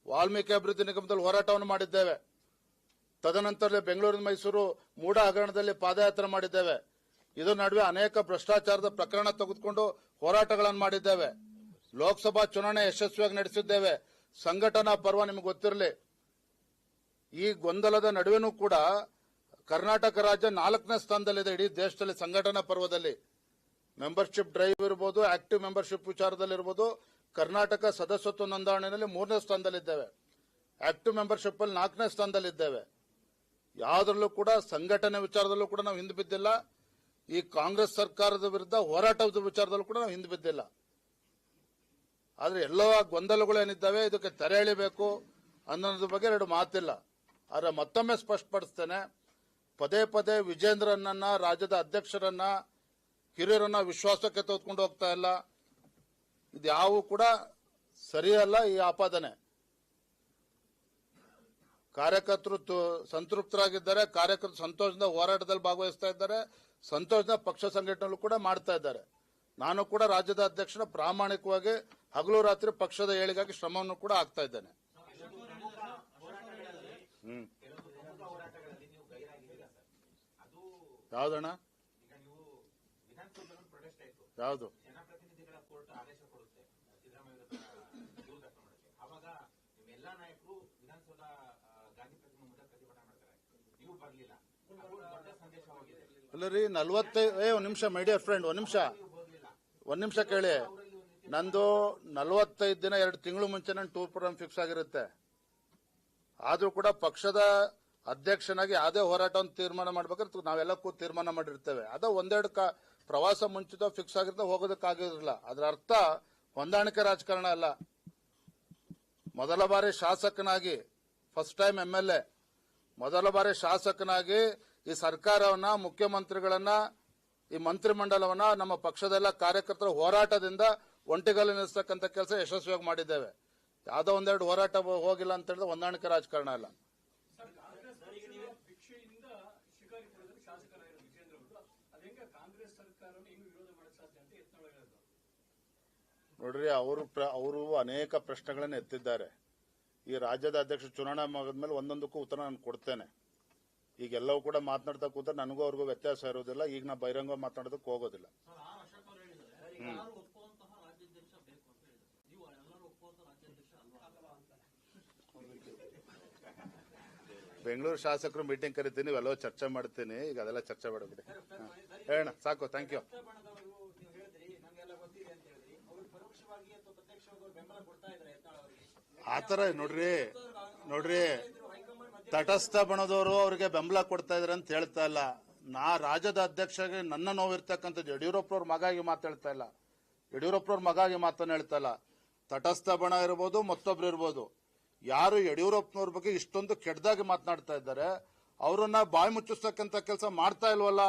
ವಾಲ್ಮೀಕಿ ಅಭಿವೃದ್ಧಿ ನಿಗಮದಲ್ಲಿ ಹೋರಾಟವನ್ನು ಮಾಡಿದ್ದೇವೆ. ತದನಂತರ ಬೆಂಗಳೂರಿನ ಮೈಸೂರು ಮೂಡ ಹಗರಣದಲ್ಲಿ ಪಾದಯಾತ್ರೆ ಮಾಡಿದ್ದೇವೆ. ಇದರ ನಡುವೆ ಅನೇಕ ಭ್ರಷ್ಟಾಚಾರದ ಪ್ರಕರಣ ತೆಗೆದುಕೊಂಡು ಹೋರಾಟಗಳನ್ನು ಮಾಡಿದ್ದೇವೆ. ಲೋಕಸಭಾ ಚುನಾವಣೆ ಯಶಸ್ವಿಯಾಗಿ ನಡೆಸಿದ್ದೇವೆ. ಸಂಘಟನಾ ಪರ್ವ ನಿಮಗೆ ಗೊತ್ತಿರಲಿ. ಈ ಗೊಂದಲದ ನಡುವೆನೂ ಕೂಡ ಕರ್ನಾಟಕ ರಾಜ್ಯ ನಾಲ್ಕನೇ ಸ್ಥಾನದಲ್ಲಿದೆ ಇಡೀ ದೇಶದಲ್ಲಿ ಸಂಘಟನಾ ಪರ್ವದಲ್ಲಿ. ಮೆಂಬರ್ಶಿಪ್ ಡ್ರೈವ್ ಇರ್ಬೋದು ಆಕ್ಟಿವ್ ಮೆಂಬರ್ಶಿಪ್ ವಿಚಾರದಲ್ಲಿರ್ಬೋದು ಕರ್ನಾಟಕ ಸದಸ್ಯತ್ವ ನೋಂದಣಿಯಲ್ಲಿ ಮೂರನೇ ಸ್ಥಾನದಲ್ಲಿದ್ದೇವೆ. ಆಕ್ಟಿವ್ ಮೆಂಬರ್ಶಿಪ್ ಅಲ್ಲಿ ನಾಲ್ಕನೇ ಸ್ಥಾನದಲ್ಲಿದ್ದೇವೆ. ಯಾವುದರಲ್ಲೂ ಕೂಡ ಸಂಘಟನೆ ವಿಚಾರದಲ್ಲೂ ಕೂಡ ನಾವು ಹಿಂದೆ ಬಿದ್ದಿಲ್ಲ. ಈ ಕಾಂಗ್ರೆಸ್ ಸರ್ಕಾರದ ವಿರುದ್ಧ ಹೋರಾಟದ ವಿಚಾರದಲ್ಲೂ ಕೂಡ ನಾವು ಹಿಂದೆ ಬಿದ್ದಿಲ್ಲ. ಆದರೆ ಎಲ್ಲ ಗೊಂದಲಗಳು ಏನಿದ್ದಾವೆ, ಇದಕ್ಕೆ ತೆರೆ ಎಳಿಬೇಕು ಅನ್ನೋದ್ರ ಬಗ್ಗೆ ಎರಡು ಮಾತಿಲ್ಲ. ಆದರೆ ಮತ್ತೊಮ್ಮೆ ಸ್ಪಷ್ಟಪಡಿಸ್ತೇನೆ, ಪದೇ ಪದೇ ವಿಜೇಂದ್ರನನ್ನ, ರಾಜ್ಯದ ಅಧ್ಯಕ್ಷರನ್ನ, ಹಿರಿಯರನ್ನ ವಿಶ್ವಾಸಕ್ಕೆ ತೆಗೆದುಕೊಂಡು ಹೋಗ್ತಾ ಇಲ್ಲ. ಇದ್ಯಾವು ಕೂಡ ಸರಿಯಲ್ಲ ಈ ಆಪಾದನೆ. ಕಾರ್ಯಕರ್ತರು ಸಂತೃಪ್ತರಾಗಿದ್ದಾರೆ, ಕಾರ್ಯಕರ್ತರು ಸಂತೋಷದಿಂದ ಹೋರಾಟದಲ್ಲಿ ಭಾಗವಹಿಸ್ತಾ ಇದ್ದಾರೆ ಸಂತೋಷದ ಪಕ್ಷ ಸಂಘಟನೆಗಳು ಕೂಡ ಮಾಡ್ತಾ ಇದ್ದಾರೆ. ನಾನು ಕೂಡ ರಾಜ್ಯದ ಅಧ್ಯಕ್ಷನ ಪ್ರಾಮಾಣಿಕವಾಗಿ ಹಗಲು ರಾತ್ರಿ ಪಕ್ಷದ ಏಳಿಗಾಗಿ ಶ್ರಮವನ್ನು ಕೂಡ ಆಗ್ತಾ ಇದ್ದೇನೆ. ಯಾವ್ದಣ್ಣ? ಯಾವ್ದು? ನಿಮ್ಮೆಲ್ಲಾ ನಾಯಕರು ವಿಧಾನಸೌಧ ಗಾಂಧಿ ಪ್ರತಿಮೆ ಮುಂದೆ ಪ್ರತಿಭಟನೆ ಮಾಡ್ತಾರೆ. ನೀವು ಬರ್ಲಿಲ್ಲ. ಅಲ್ಲರಿ ನಲ್ವತ್ತೈದು ಏ ಒಂದ್ ನಿಮಿಷ ಮೈ ಡಿಯರ್ ಫ್ರೆಂಡ್ ಒಂದ್ ನಿಮಿಷ. ಒಂದ್ ನಿಮಿಷ ಕೇಳಿ. ನಂದು ನಲ್ವತ್ತೈದು ದಿನ ಎರಡು ತಿಂಗಳು ಮುಂಚೆ ನನ್ನ ಟೂರ್ ಪ್ರೋಗ್ರಾಮ್ ಫಿಕ್ಸ್ ಆಗಿರುತ್ತೆ. ಆದ್ರೂ ಕೂಡ ಪಕ್ಷದ ಅಧ್ಯಕ್ಷನಾಗಿ ಯಾವುದೇ ಹೋರಾಟವನ್ನು ತೀರ್ಮಾನ ಮಾಡ್ಬೇಕಾದ್ರೆ ನಾವೆಲ್ಲ ಕೂತ್ ತೀರ್ಮಾನ ಮಾಡಿರ್ತೇವೆ. ಅದ ಒಂದೆರಡು ಕ ಪ್ರವಾಸ ಮುಂಚಿತ ಫಿಕ್ಸ್ ಆಗಿರ್ತ ಹೋಗೋದಕ್ಕಾಗಿರಲಿಲ್ಲ ಅದರ ಅರ್ಥ ಹೊಂದಾಣಿಕೆ ರಾಜಕಾರಣ ಅಲ್ಲ. ಮೊದಲ ಬಾರಿ ಶಾಸಕನಾಗಿ first time M L A ಮೊದಲ ಬಾರಿ ಶಾಸಕನಾಗಿ ಈ ಸರ್ಕಾರವನ್ನ, ಮುಖ್ಯಮಂತ್ರಿಗಳನ್ನ, ಈ ಮಂತ್ರಿಮಂಡಲವನ್ನ ನಮ್ಮ ಪಕ್ಷದೆಲ್ಲ ಕಾರ್ಯಕರ್ತರ ಹೋರಾಟದಿಂದ ಒಂಟಿಗಲ್ಲಿ ನಿಲ್ಲಿಸ್ತಕ್ಕಂಥ ಕೆಲಸ ಯಶಸ್ವಿಯಾಗಿ ಮಾಡಿದ್ದೇವೆ. ಯಾವುದೋ ಒಂದೆರಡು ಹೋರಾಟ ಹೋಗಿಲ್ಲ ಅಂತ ಹೇಳಿದ್ರೆ ಹೊಂದಾಣಿಕೆ ರಾಜಕಾರಣ ಅಲ್ಲ ಭಿಕ್ಷೆಯಿಂದ ಶಿಕಾರಿ ಪಡೆದಲ್ಲಿ ಶಾಸಕರಾಗಿರೋ ವಿಜೇಂದ್ರ ಅವರು ಅದೇಂಗ ಕಾಂಗ್ರೆಸ್ ಸರ್ಕಾರವನ್ನು ಹೆಂಗ್ ವಿರೋಧ ಮಾಡಕ್ ಸಾಧ್ಯ ಅಂತ ಎತ್ನೊಳಗಿರೋದು ನೋಡ್ರಿ ಅವರು ಅವರು ಅನೇಕ ಪ್ರಶ್ನೆಗಳನ್ನು ಎತ್ತಿದ್ದಾರೆ. ಈ ರಾಜ್ಯದ ಅಧ್ಯಕ್ಷ ಚುನಾವಣೆ ಮೇಲೆ ಒಂದೊಂದಕ್ಕೂ ಉತ್ತರ ನಾನು ಕೊಡ್ತೇನೆ. ಈಗೆಲ್ಲವೂ ಕೂಡ ಮಾತನಾಡ್ತಾ ಕೂತ ನನಗೂ ಅವ್ರಿಗೂ ವ್ಯತ್ಯಾಸ ಇರೋದಿಲ್ಲ. ಈಗ ನಾ ಬಹಿರಂಗ ಮಾತನಾಡೋದಕ್ಕೆ ಹೋಗೋದಿಲ್ಲ. ಬೆಂಗಳೂರು ಶಾಸಕರು ಮೀಟಿಂಗ್ ಕರಿತೀನಿ ಇವೆಲ್ಲವೂ ಚರ್ಚೆ ಮಾಡ್ತೀನಿ. ಈಗ ಅದೆಲ್ಲ ಚರ್ಚೆ ಮಾಡಬಿಡಿ ಹೇಳೋಣ ಸಾಕು ಥ್ಯಾಂಕ್ ಯು ಬಣದವರು ನೀವು ಹೇಳಿದ್ರಿ ನಮ್ಗೆಲ್ಲ ಗೊತ್ತಿದೆ ಅಂತ ಹೇಳಿದ್ರಿ ಅವ್ರು ಪರೋಕ್ಷವಾಗಿ ಅಥವಾ ಪ್ರತ್ಯಕ್ಷವಾಗಿ ಅವ್ರು ಬೆಂಬಲ ಕೊಡ್ತಾ ಇದ್ದಾರೆ ಯತ್ನಾಳ್ ಅವರಿಗೆ ಆತರ ನೋಡ್ರಿ ನೋಡ್ರಿ, ತಟಸ್ಥ ಬಣದವರು ಅವ್ರಿಗೆ ಬೆಂಬಲ ಕೊಡ್ತಾ ಇದಾರೆ ಅಂತ ಹೇಳ್ತಾ ಇಲ್ಲ. ನಾ ರಾಜ್ಯದ ಅಧ್ಯಕ್ಷಗೆ ನನ್ನ ನೋವಿರ್ತಕ್ಕಂಥದ್ದು ಯಡಿಯೂರಪ್ಪನವ್ರ ಮಗಾಗಿ ಮಾತಾಡ್ತಾ ಇಲ್ಲ. ಯಡಿಯೂರಪ್ಪನವ್ರ ಮಗಾಗಿ ಮಾತನ್ನ ಹೇಳ್ತಾ ಇಲ್ಲ. ತಟಸ್ಥ ಬಣ ಇರ್ಬೋದು, ಮತ್ತೊಬ್ರು ಇರ್ಬೋದು. ಯಾರು ಯಡಿಯೂರಪ್ಪನವ್ರ ಬಗ್ಗೆ ಇಷ್ಟೊಂದು ಕೆಟ್ಟದಾಗಿ ಮಾತನಾಡ್ತಾ ಇದ್ದಾರೆ, ಅವರನ್ನ ಬಾಯಿ ಮುಚ್ಚಿಸ್ತಕ್ಕಂಥ ಕೆಲಸ ಮಾಡ್ತಾ ಇಲ್ವಲ್ಲ?